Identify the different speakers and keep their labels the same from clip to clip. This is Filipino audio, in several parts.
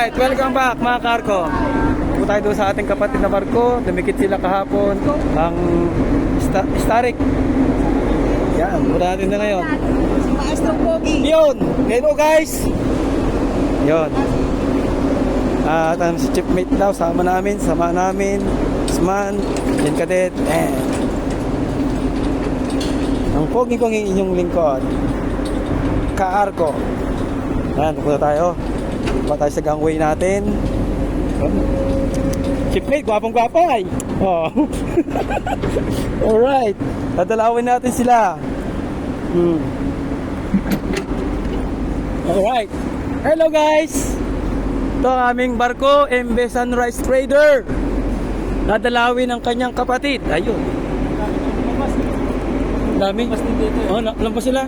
Speaker 1: Alright, welcome back mga karko. Punta tayo doon sa ating kapatid na barko. Dumikit sila kahapon. Ang sta Starik. Yan, punta natin na ngayon.
Speaker 2: Si Maestro Pogi.
Speaker 1: Yun! Ngayon po guys! Yun. At um, si Chipmate daw, sama namin, sama namin. Isman, Jen Cadet, and ang pogi kong inyong lingkod. Kaarko. Yan, pupunta tayo. Pupunta tayo sa gangway natin. Chipmate, gwapong gwapa ay. Oh. Alright. Dadalawin natin sila. Hmm. Alright. Hello guys! Ito ang aming barko, MB Sunrise Trader. Nadalawin ang kanyang kapatid. Ayun. Dami. Oh, na- lampas sila.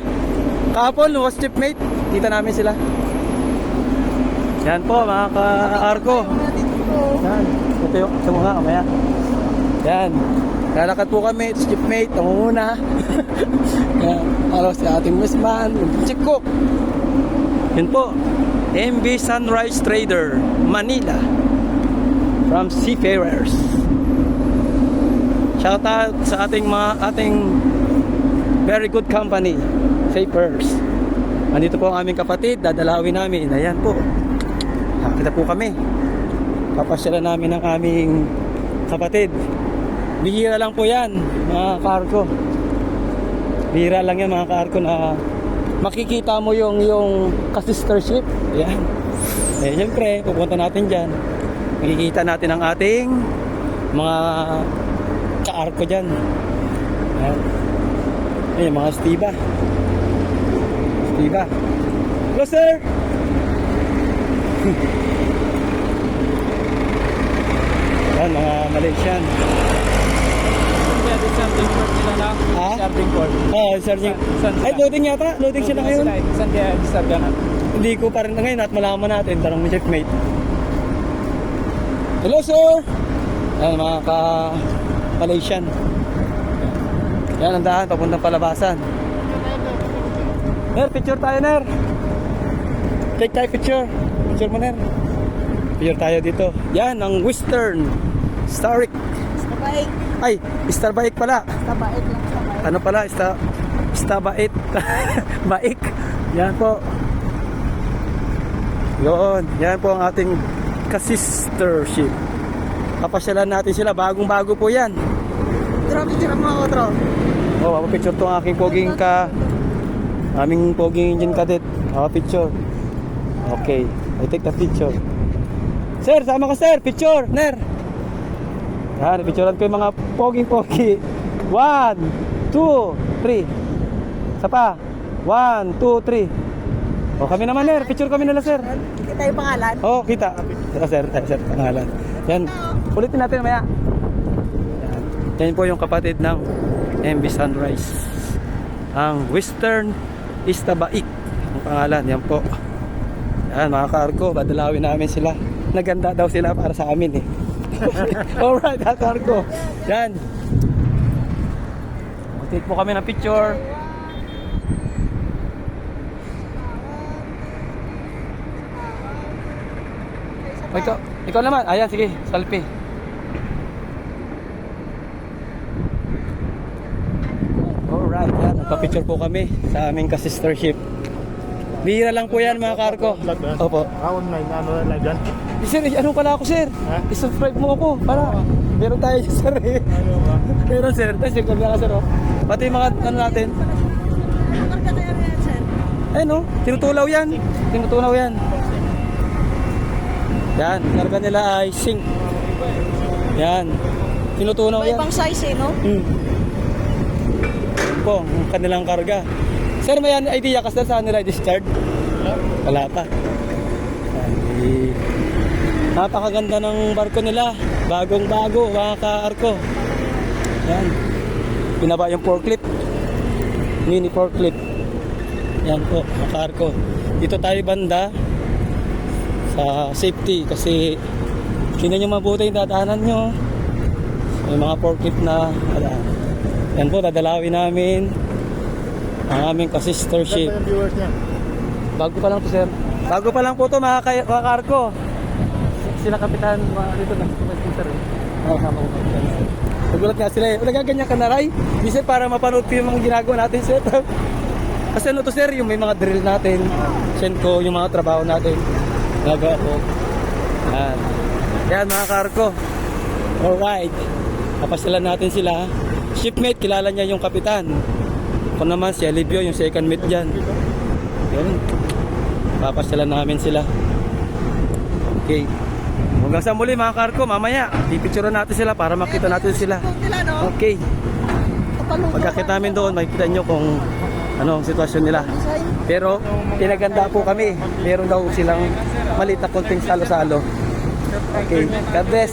Speaker 1: Kahapon, was chipmate. Kita namin sila. Yan po, mga ka-arko. Yan. Ito yung ito mga kamaya. Yan. Lalakad po kami. Ito chipmate. Nangunguna. Yan. Araw si ating misman. Chip cook. Yun po. MB Sunrise Trader, Manila. From Seafarers. Shout out sa ating mga ating very good company, Seafarers. Andito po ang aming kapatid, dadalawin namin. Ayan po. Nakita po kami. Papasyalan namin ang aming kapatid. Bihira lang po yan, mga karko. Bihira lang yan mga karko na makikita mo yung yung ka-sister ship. Yan. Eh, siyempre, pupunta natin dyan. Makikita natin ang ating mga ka-arko dyan. Yan. Ayan, mga stiba. Stiba. Hello, sir! Yan, mga Malaysian.
Speaker 3: Something port sila na.
Speaker 1: Ha?
Speaker 3: Something port.
Speaker 1: Oh,
Speaker 3: sila?
Speaker 1: Ay, loading yata. Loading sila ngayon.
Speaker 3: Saan kaya disturb ka na?
Speaker 1: Hindi ko pa rin ngayon at malaman natin. Tanong ni checkmate. Hello, sir! Ayan, mga ka-Malaysian. Yan, ang daan. Papuntang palabasan. Ner, picture tayo, Ner. Take tayo picture. Picture mo, Ner. Picture tayo dito. Yan, ang Western Starik.
Speaker 2: Stabait.
Speaker 1: Ay, Starbike pala.
Speaker 2: Stabait lang. Stabait.
Speaker 1: Ano pala? Sta, Stabait. Baik. Yan po. Yun. Yan po ang ating ka-sister ship. Papasyalan natin sila. Bagong-bago po yan.
Speaker 2: Tro, picture mo ako, Tro.
Speaker 1: Oh, papapicture to ang aking poging ka. Aming poging engine cadet. Oh, picture. Okay. I take the picture. Sir, sama ka sir. Picture. Ner. Yan, picturean ko yung mga poging-pogi. One, two, three. Isa pa. One, two, three. O kami naman, Ner. Picture kami nila, sir.
Speaker 2: Kita tayo pangalan.
Speaker 1: Oh, kita. Sir, sir, sir, sir, pangalan. Yan. Ulitin natin mamaya. Yan. Yan po yung kapatid ng MB Sunrise. Ang Western Istabaik. Ang pangalan. Yan po. Yan, mga kargo. Badalawin namin sila. Naganda daw sila para sa amin eh. Alright, mga kargo. Yan. Take po kami ng picture. O, ikaw, ikaw naman. Ayan, sige. Selfie. Alright, yan. Nagpa-picture po kami sa aming ka-sister ship. Bihira lang po yan mga karko. Opo.
Speaker 4: Ah, online, ano na live yan?
Speaker 1: Eh, Sir, eh, ano pala ako sir?
Speaker 4: Ha?
Speaker 1: I-subscribe mo ako para meron tayo sir eh.
Speaker 4: Ano ba?
Speaker 1: Meron sir. Tapos yung ka sir oh. Pati yung mga ano natin. Ayun oh. Tinutulaw yan. Tinutulaw yan. Yan. Karga nila ay sink. Yan. Tinutunaw
Speaker 2: May
Speaker 1: yan.
Speaker 2: ibang size eh, no?
Speaker 1: Hmm. Po, ang kanilang karga. Sir, may idea ka sir saan nila i-discharge? Wala pa. Eh, Napakaganda ng barko nila. Bagong bago, mga ka-arko. Yan. Pinaba yung forklift. Mini forklift. Yan po, mga ka-arko. Dito tayo banda sa safety kasi tingnan nyo mabuti yung dadaanan nyo. May mga forklift na. Yan po, dadalawin namin ang aming ka-sister ship.
Speaker 4: yung viewers niya?
Speaker 1: Bago pa lang po, sir. Bago pa lang po to mga, kay- mga karko. sila kapitan mga dito na supervisor eh. Oo, sama ko kapitan. Nagulat nga sila eh. Nagaganyan ka na, Ray? Kasi para mapanood ko yung mga ginagawa natin, sir. Kasi ano to, sir, yung may mga drill natin. Send ko yung mga trabaho natin. Nagawa ko. Yan. Yan, mga karko. Alright. Kapasyalan natin sila. Shipmate, kilala niya yung kapitan. Ako naman, si Alivio, yung second mate dyan. Yan. Papasyalan namin sila. Okay. Hanggang sa muli mga karko, mamaya, pipicturean natin sila para makita natin sila. Okay. Pagkakita namin doon, makikita nyo kung ano ang sitwasyon nila. Pero, tinaganda po kami. Meron daw silang maliit na konting salo-salo. Okay. God bless.